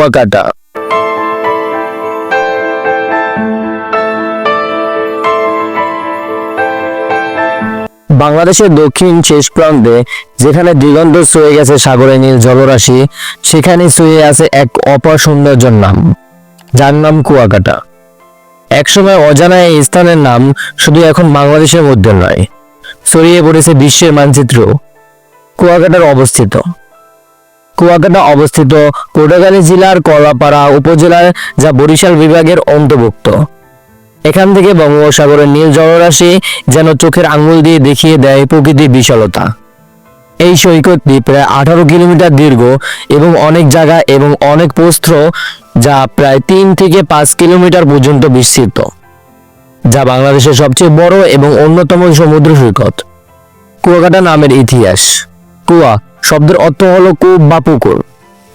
কুয়াকাটা। বাংলাদেশের দক্ষিণ শেষ প্রান্তে, যেখানে দিগন্ত ছুঁয়ে গেছে সাগরে নীল জলরাশি, সেখানে ছুঁয়ে আছে এক অপার সৌন্দর্যের নাম, যার নাম কুয়াকাটা। একসময় অজানা এই স্থানের নাম শুধু এখন বাংলাদেশের মধ্যে নয়, ছড়িয়ে পড়েছে বিশ্বের মানচিত্র কুয়াকাটার অবস্থিত। কুয়াকাটা অবস্থিত পটুয়াখালী জেলার কলাপাড়া উপজেলার, যা বরিশাল বিভাগের অন্তর্ভুক্ত। এখান থেকে বঙ্গোপসাগরের নীল জলরাশি যেন চোখের আঙুল দিয়ে দেখিয়ে দেয় প্রকৃতির বিশালতা। এই সৈকতটি প্রায় আঠারো কিলোমিটার দীর্ঘ এবং অনেক জায়গা এবং অনেক প্রস্থ, যা প্রায় তিন থেকে পাঁচ কিলোমিটার পর্যন্ত বিস্তৃত, যা বাংলাদেশের সবচেয়ে বড় এবং অন্যতম সমুদ্র সৈকত। কুয়াকাটা নামের ইতিহাস। কুয়া শব্দের অর্থ হলো কূপ বা পুকুর।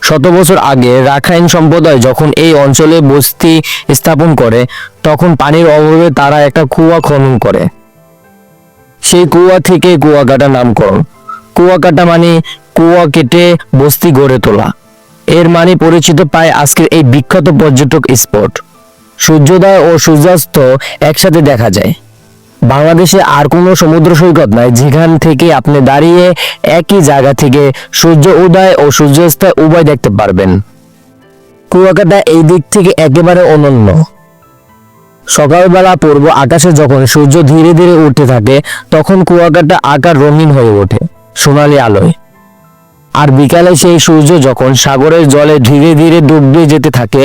শত বছর আগে রাখাইন সম্প্রদায় যখন এই অঞ্চলে বস্তি স্থাপন করে, তখন পানির অভাবে তারা একটা কুয়া খনন করে। সেই কুয়া থেকে কুয়াকাটা নামকরণ। কুয়াকাটা মানে কুয়া কেটে বস্তি গড়ে তোলা। এর মানে পরিচিত পায় আজকের এই বিখ্যাত পর্যটক স্পট। সূর্যোদয় ও সূর্যাস্ত একসাথে দেখা যায়। বাংলাদেশে আর কোনো সমুদ্র সৈকত নাই, যেখান থেকে আপনি দাঁড়িয়ে একই জায়গা থেকে সূর্য উদয় ও সূর্যাস্ত উভয় দেখতে পারবেন। কুয়াকাটা এই দিক থেকে একেবারে অনন্য। সকালবেলা পূর্ব আকাশে যখন সূর্য ধীরে ধীরে উঠতে থাকে, তখন কুয়াকাটা আকার রঙিন হয়ে ওঠে, সোনালি আলোয়। আর বিকালে সেই সূর্য যখন সাগরের জলে ধীরে ধীরে ডুববে যেতে থাকে,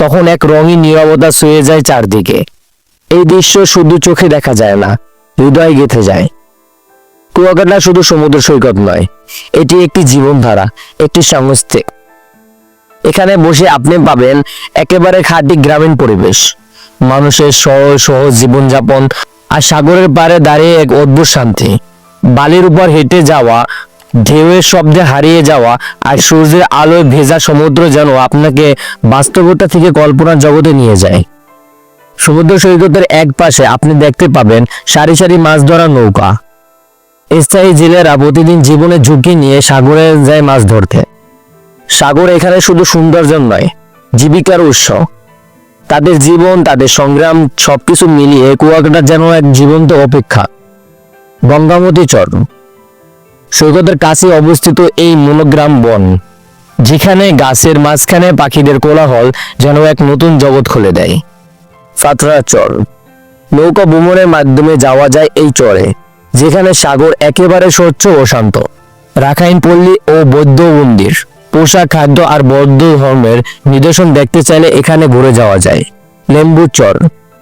তখন এক রঙিন নীরবতা ছুঁয়ে যায় চারদিকে। এই দৃশ্য শুধু চোখে দেখা যায় না, হৃদয় গেঁথে যায়। কুয়াকাটা শুধু সমুদ্র সৈকত নয়, এটি একটি জীবনধারা, একটি সংস্থে। এখানে বসে আপনি পাবেন একেবারে খাঁটি গ্রামীণ পরিবেশ, মানুষের সহজ সহজ জীবনযাপন আর সাগরের পাড়ে দাঁড়িয়ে এক অদ্ভুত শান্তি। বালির উপর হেঁটে যাওয়া, ঢেউয়ের শব্দে হারিয়ে যাওয়া আর সূর্যের আলোয় ভেজা সমুদ্র যেন আপনাকে বাস্তবতা থেকে কল্পনার জগতে নিয়ে যায়। সমুদ্র সৈকতের এক পাশে আপনি দেখতে পাবেন সারি সারি মাছ ধরা নৌকা। স্থায়ী জেলেরা প্রতিদিন জীবনের ঝুঁকি নিয়ে সাগরে যায় মাছ ধরতে। সাগর এখানে শুধু সৌন্দর্য নয়, জীবিকার উৎস। তাদের জীবন, তাদের সংগ্রাম সবকিছু মিলিয়ে কুয়াকাটা যেন এক জীবন্ত অপেক্ষা। গঙ্গামতী চর। সৈকতের কাছে অবস্থিত এই মনোগ্রাম বন, যেখানে গাছের মাঝখানে পাখিদের কোলাহল যেন এক নতুন জগৎ খুলে দেয়। ফাতরা চর। নৌকা ভ্রমণের মাধ্যমে যাওয়া যায় এই চরে, যেখানে সাগর একেবারে স্বচ্ছ ও শান্ত। রাখাইন পল্লী ও বৌদ্ধ মন্দির পোশাক খাদ্য আর বৌদ্ধ ধর্মের নিদর্শন দেখতে চাইলে এখানে ঘুরে যাওয়া যায়। লেম্বু চর,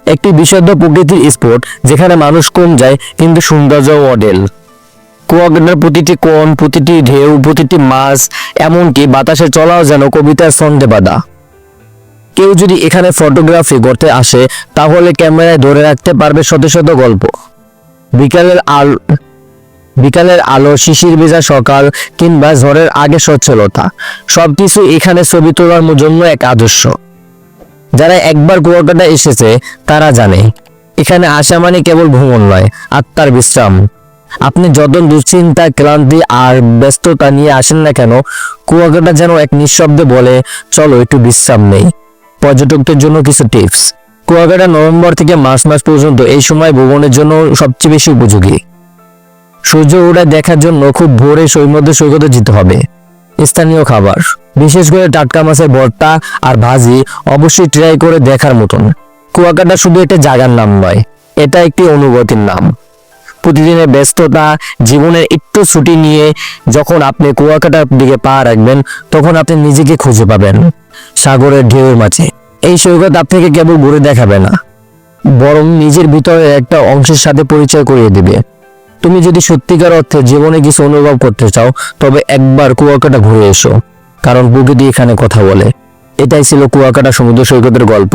একটি বিশুদ্ধ প্রকৃতির স্পট যেখানে মানুষ কম যায় কিন্তু সৌন্দর্য মডেল। কুয়াকাটার প্রতিটি কোণ, প্রতিটি ঢেউ, প্রতিটি মাছ, এমনকি বাতাসে চলাও যেন কবিতার ছন্দে বাঁধা। কেউ যদি এখানে ফটোগ্রাফি করতে আসে, তাহলে ক্যামেরায় ধরে রাখতে পারবে শত শত গল্প। বিকালের আল বিকালের আলো, শিশির ভেজা সকাল, কিংবা ঝড়ের আগে সচ্ছলতা সবকিছু এখানে ছবি তোলার জন্য এক আদর্শ। যারা একবার কুয়াকাটা এসেছে, তারা জানে, এখানে আসা মানে কেবল ভ্রমণ নয়, আত্মার বিশ্রাম। আপনি যত দুশ্চিন্তা, ক্লান্তি আর ব্যস্ততা নিয়ে আসেন না কেন, কুয়াকাটা যেন এক নিঃশব্দে বলে, চলো, একটু বিশ্রাম নেই। পর্যটকদের জন্য কিছু টিপস। কুয়াকাটা নভেম্বর থেকে মার্চ মাস পর্যন্ত এই সময় ভ্রমণের জন্য সবচেয়ে বেশি উপযোগী। সূর্য ওঠা দেখার জন্য খুব ভোরে সৈমদ্য সৈকতে যেতে হবে। স্থানীয় খাবার, বিশেষ করে টাটকা মাছের ভর্তা আর ভাজি অবশ্যই ট্রাই করে দেখার মতন। কুয়াকাটা শুধু একটা জায়গার নাম নয়, এটা একটি অনুভূতির নাম। প্রতিদিনের ব্যস্ততা, জীবনের একটু ছুটি নিয়ে যখন আপনি কুয়াকাটার দিকে পা রাখবেন, তখন আপনি নিজেকে খুঁজে পাবেন। সাগরের ঢেউয়ের মাঝে। এই সৈকত আপনাকে কেবল ঘুরে দেখাবে না, বরং নিজের ভিতরে একটা অংশের সাথে পরিচয় করিয়ে দিবে। তুমি যদি সত্যিকার অর্থে জীবনে কিছু অনুভব করতে চাও, তবে একবার কুয়াকাটা ঘুরে এসো, কারণ প্রকৃতি এখানে কথা বলে। এটাই ছিল কুয়াকাটা সমুদ্র সৈকতের গল্প।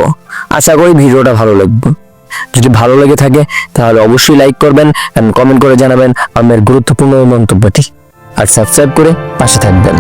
আশা করি ভিডিওটা ভালো লাগবে। যদি ভালো লেগে থাকে, তাহলে অবশ্যই লাইক করবেন এন্ড কমেন্ট করে জানাবেন আমার গুরুত্বপূর্ণ মন্তব্যটি। আর সাবস্ক্রাইব করে পাশে থাকবেন।